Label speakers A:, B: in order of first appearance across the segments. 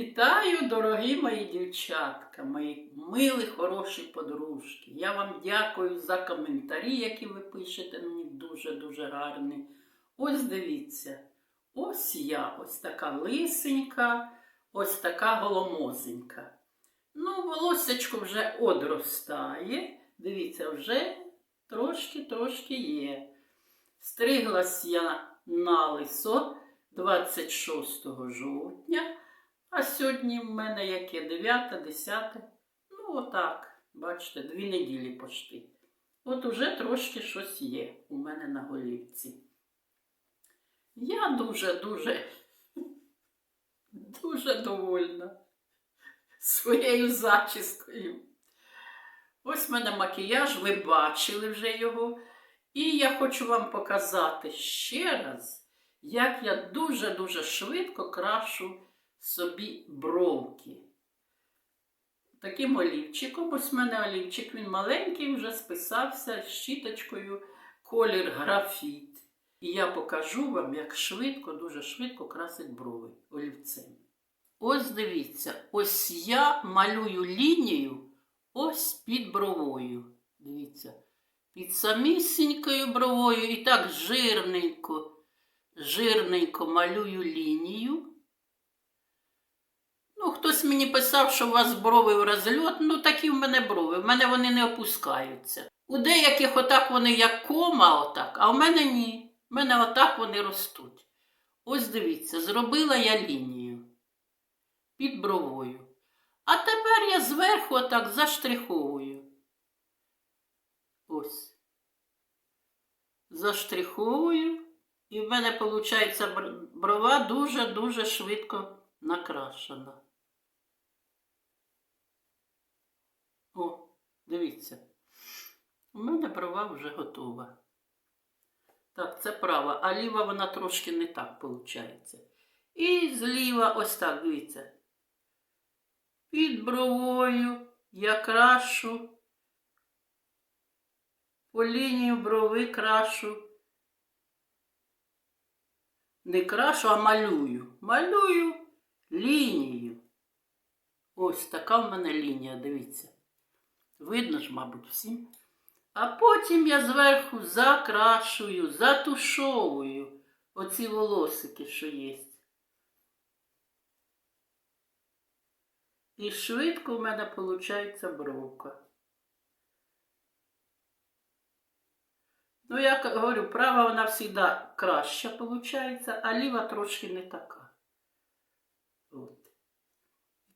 A: Вітаю, дорогі мої дівчатка, мої милі, хороші подружки. Я вам дякую за коментарі, які ви пишете. Мені дуже-дуже гарні. Ось дивіться, ось я, ось така лисенька, ось така голомозенька. Ну, волосечко вже одростає. Дивіться, вже трошки-трошки є. Стриглась я на лисо 26 жовтня. А сьогодні в мене яке 9, 10. Ну, отак, бачите, дві неділі пошти. От уже трошки щось є у мене на голівці. Я дуже-дуже, дуже довольна своєю зачіскою. Ось в мене макіяж, ви бачили вже його. І я хочу вам показати ще раз, як я дуже-дуже швидко крашу собі бровки. Таким олівчиком, ось в мене олівчик, він маленький, вже списався щіточкою колір графіт. І я покажу вам, як швидко, дуже швидко красить брови олівцем. Ось дивіться, ось я малюю лінію ось під бровою. Дивіться, під самісінькою бровою і так жирненько, жирненько малюю лінію. Ну, хтось мені писав, що у вас брови в розльот. Ну, такі в мене брови. В мене вони не опускаються. У деяких отак вони як кома, отак, а в мене ні. В мене отак вони ростуть. Ось дивіться, зробила я лінію під бровою. А тепер я зверху отак заштриховую. Ось. Заштриховую. І в мене, виходить, брова дуже-дуже швидко накрашена. О, дивіться. У мене брова вже готова. Так, це права, а ліва вона трошки не так виходить. І зліва ось так, дивіться. Під бровою я крашу, по лінію брови крашу. Не крашу, а малюю. Малюю лінію. Ось така в мене лінія, дивіться. Видно ж, мабуть, всім. А потім я зверху закрашую, затушовую оці волосики, що є. І швидко в мене виходить бровка. Ну, я говорю, права вона завжди краща виходить, а ліва трошки не така. От.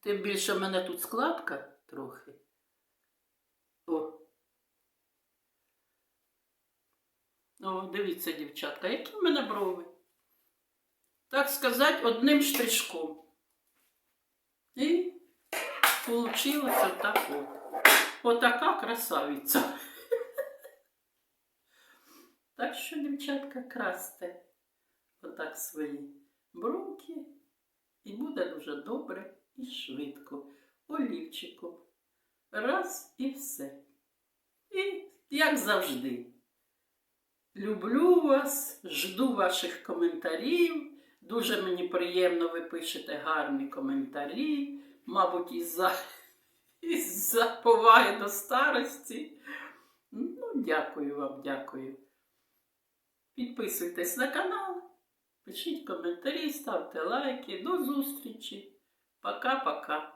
A: Тим більше в мене тут складка трохи. О. О, дивіться, дівчатка, які в мене брови. Так сказати, одним штришком. І получилося так от. Отака красавиця. Так що, дівчатка, красте отак свої бровки. І буде дуже добре і швидко. Олівчиком. Раз і все. І, як завжди, люблю вас, жду ваших коментарів. Дуже мені приємно ви пишете гарні коментарі, мабуть, із-за із поваги до старості. Ну, дякую вам, дякую. Підписуйтесь на канал, пишіть коментарі, ставте лайки. До зустрічі. Пока-пока.